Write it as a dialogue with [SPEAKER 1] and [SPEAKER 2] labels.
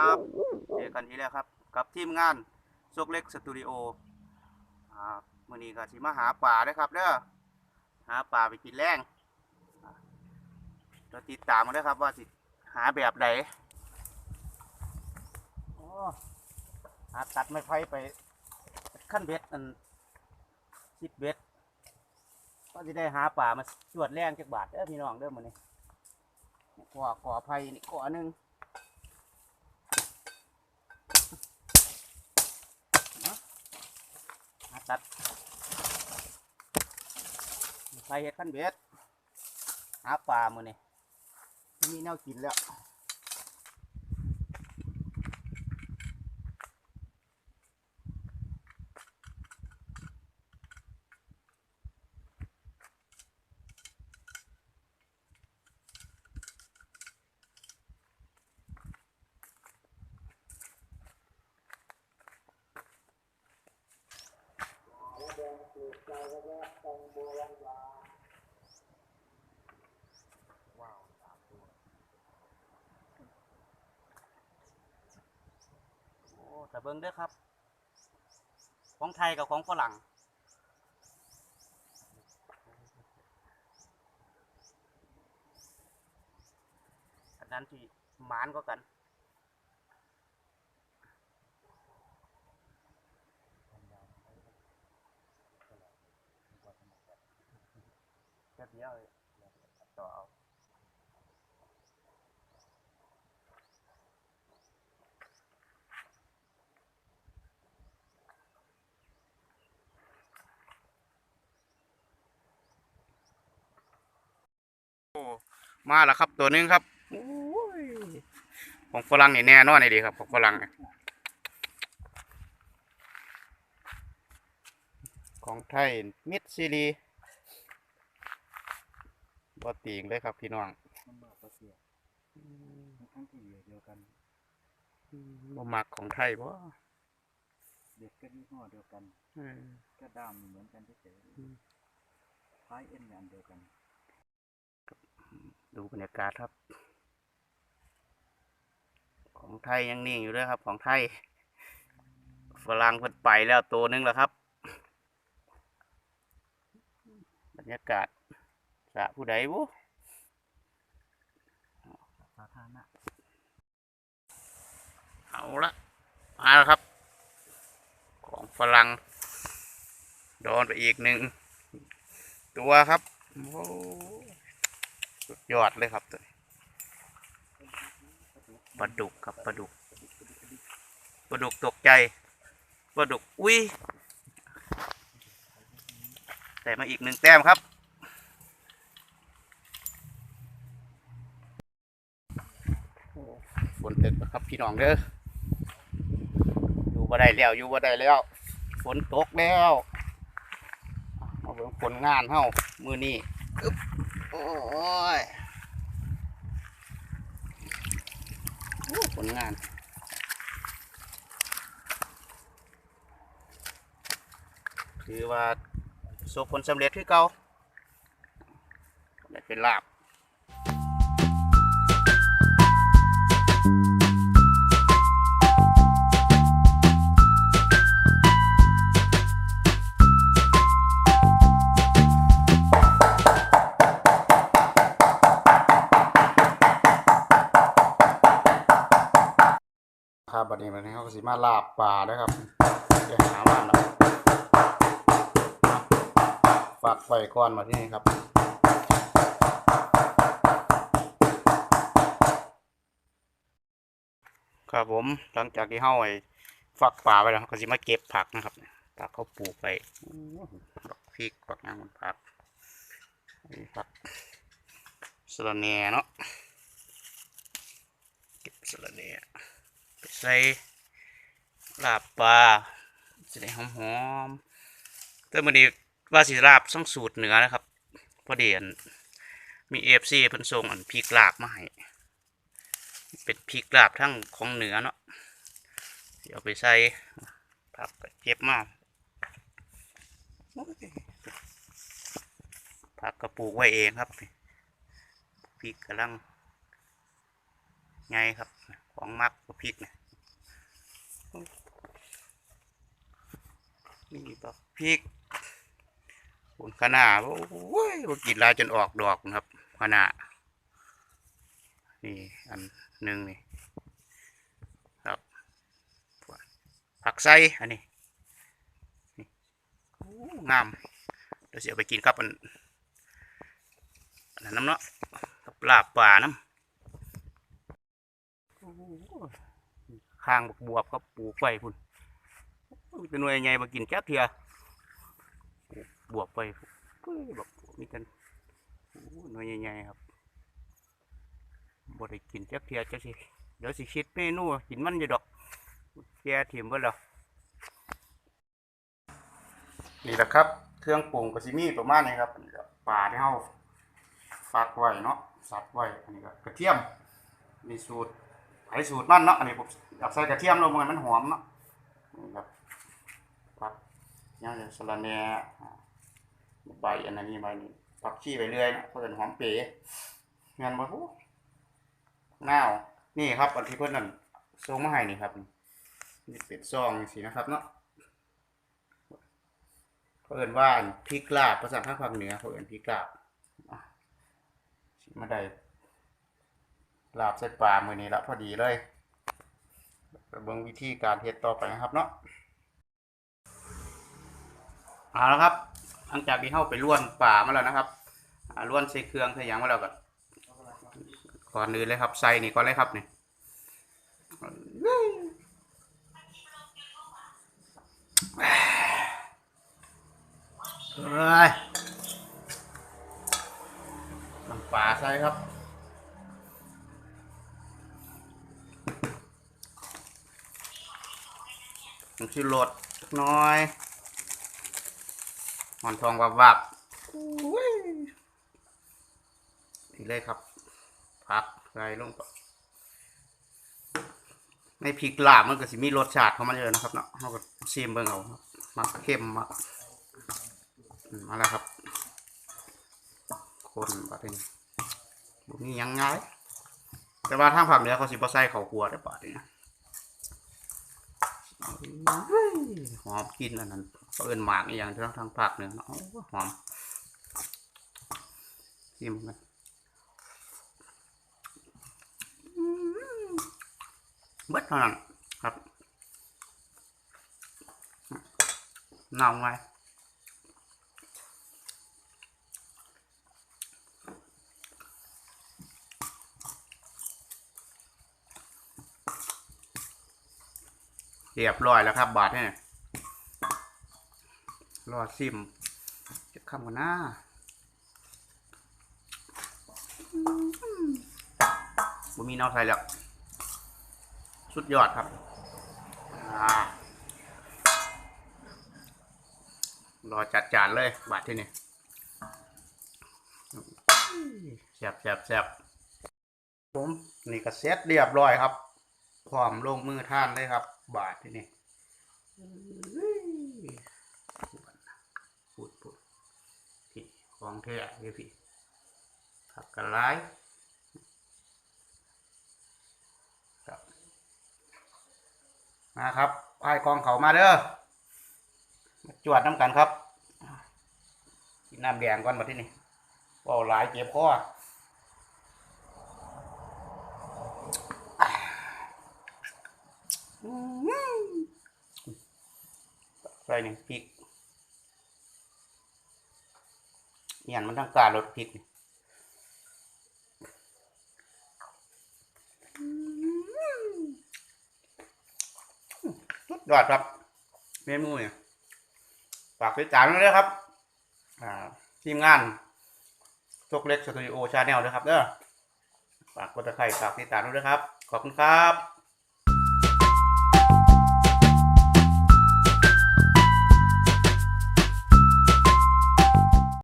[SPEAKER 1] ครับเจอกันอีกแล้วครับ กับทีมงานโซกเล็กสตูดิโออ่ามื้อนี้ก็สิมาหาป่าเด้ครับเด้อหาป่าไปกินแรงอ่าเราติดตามมาเด้ครับว่าสิหาแบบใดโอ้หาตัดไม้ไผ่ไปขั้นเบ็ดอันชิดเบ็ดก็จะได้หาป่ามาชวดแรงจักบาทเด้อพี่น้องเด้อมื้อนี้ก่อก่อไผ่นี่ก่อหนึ่ง หา ตัดใส่เห็ดขั้นเบ็ดหาปลามือนี่มีแนวกินแล้ว โอ้แต่เบิ้งเด้อครับ ของไทยกับของฝรั่ง อันนั้นที่หมานก็กัน แค่เดียวเลยต่อเอาโอ้ มาแล้วครับตัวหนึงครับโอ้ยของฝรั่งนี่แน่นอนเลยดีครับของฝรั่งเนี่ยของไทยมิดซีรีบอตีงเลยครับพี่น้อง
[SPEAKER 2] มันมากกว่าเสียทั้งที่เหยื่อเดียวกัน
[SPEAKER 1] บ่มักของไทยบ่
[SPEAKER 2] เด็กก็ยี่ห้อเดียวกัน
[SPEAKER 1] เออ
[SPEAKER 2] ก็ด้ามเหมือนกันเฉย
[SPEAKER 1] อืม
[SPEAKER 2] ๆคล้ายเอ็นอันเดียวกัน
[SPEAKER 1] ดูบรรยากาศครับ ของไทยยังนิ่งอยู่เลยครับ ของไทย ฝรั่งเพิ่นไปแล้วตัวหนึงแล้วครับ บรรยากาศสะผู้ใดบุเอาละมาแล้วครับ ของฝรั่งโดนไปอีกหนึ่งตัวครับโอ้ สุดยอดเลยครับตัวนี้ปลาดุกครับปลาดุกปลาดุกตกใจปลาดุกอุ้ยแต่มาอีกหนึ่งแต้มครับฝนตกครับพี่น้องเด้ออยู่บ่ได้แล้วอยู่บ่ได้แล้วฝนตกแล้วมาเบิ่งผลงานเฮามือนี้อึ๊บ โอ้ยผลงานถือว่าประสบผลสำเร็จคือเก่าได้เป็นลาบ ก็สิมาลาบปลาด้วยครับเดี๋ยวหาว่าเนะฝากไว้ก่อนมาที่นี่ครับครับผมหลังจากที่เฮาไอ้ฝักป่าไปแล้วก็สิมาเก็บผักนะครับผักเขาปลูกไปดอกพริกผักหยังมันผักผักสะระแหน่เนาะเก็บสะระแหน่ไปใส่ ลาบปลาจะได้หอมๆแต่มื่อนี้ว่าสิลาบต้องสูตรเหนือนะครับพอดีอันมีเอฟซีเพิ่นส่งอันพริกลาบมาให้เป็นพริกลาบทั้งของเหนือเนาะเดี๋ยวไปใส่ผักก็เจ็บมากผักกระปูกไว้เองครับพริกกำลังไงครับ ของมักกับพริกเนี่ย นี่บักพริกผลขนาโอ้ยบ่กินลายจนออกดอกนะครับขนานี่อันหนึ่งนี่ครับผักไส้อันนี้นี่งามเดี๋ยวเสียไปกินครับอันอันน้ำเนาะกับลาบป่าน้ำหข้างบวบครับปลูกไว้พุ่น เป็นหน่วยใหญ่มากินแก๊บเทียบวบไปเฮ้ยบักบบมีกันโอ้หน่วยใหญ่ๆครับบ่ได้กินแก๊บเทียจะสิเดี๋ยวสิคิดเมนูกินมันอยู่ดอกแกถิ่มเบิ่แล้วนี่แหละครับ เครื่องปรุงก็สิมีประมาณนี้ครับปลาที่เฮาฟักไว้เนาะสับไว้อันนี้ก็กระเทียมมีสูตรไอสูตรมันเนาะอันนี้ผมอยากใส่กระเทียมลงมันมันหอมเนาะนี่ครับ ย่างอย่างสะระแหน่อ่าใบอันนั้ใบนี่ผักชีไปเรื่อยนะเพื่อนหอมเป๋งานบ่ฮู้นาวนี่ครับอันที่เพื่อนนั่นส่งมาให้นี่ครับนี่เป็นซองสินะครับเนาะเพื่อนว่านพริกลาบภาษาทางภาคเหนือเพื่อนพริกลาบมาได้ลาบใส่ปลามือนี้ละพอดีเลยเบิ่งวิธีการเฮ็ดต่อไปนะครับเนาะ เอาละครับ หลังจากที่เข้าไปล้วนป่ามาแล้วนะครับล้วนใส่เครื่องใส่ยังมาแล้วก็ก่อนอื่นเลยครับใส่นี่ก่อนเลยครับนี่เอ้ยน้ำปลาใส่ครับผมชื่อรสสักหน้อย หอนทองวับวับนี่เลยครับ พักใส่ลงไปในพริกลาบมันก็สิมีรสชาติของมันเลยนะครับเนาะเราก็ซีมเบิ่งเอามักเข้มมักอืมาแล้วครับ คนบาดนี้บุมีหยังไงแต่ว่าทางภาคเหนือเขาสิบ่ใส่เขาวคั่วได้อบาดนี้นะหอมกินอันนั้น เขาเอินหมากอย่างที่ทางภาคเหนือเนาะโอ้หอมชิมกันเบิดเท่านั้นครับนำไว้เรียบร้อยแล้วครับบาทเนี่ย รอซิมจะคำกันหน้าบ่มีเนอไทยแล้ว สุดยอดครับรอจัดจานเลย บาทที่นี่แซ่บแซ่บแซ่บผมนี่ก็เสร็จเรียบร้อยครับพร้อมลงมือท่านเลยครับ บาทที่นี่พูดพูดพี่ ของแท้เลยพี่ผักกระไรครับมาครับพายกองเขามาเด้อมาจวดน้ำกันครับกินน้ำแดงก่อนมาที่นี่เว่าหลายเจ็บคอใส่หนึ่งพริก ยนมันต้องการรสพริกสุดยอดครับ เมนูเนี่ยฝากติดตามด้วยนะครับทีมงานทกเล็กสตูดิโอชาแนลด้วยครับเด้อฝากกดตะไคร่ฝากติดตามด้วยนะครับ ขอบคุณครับ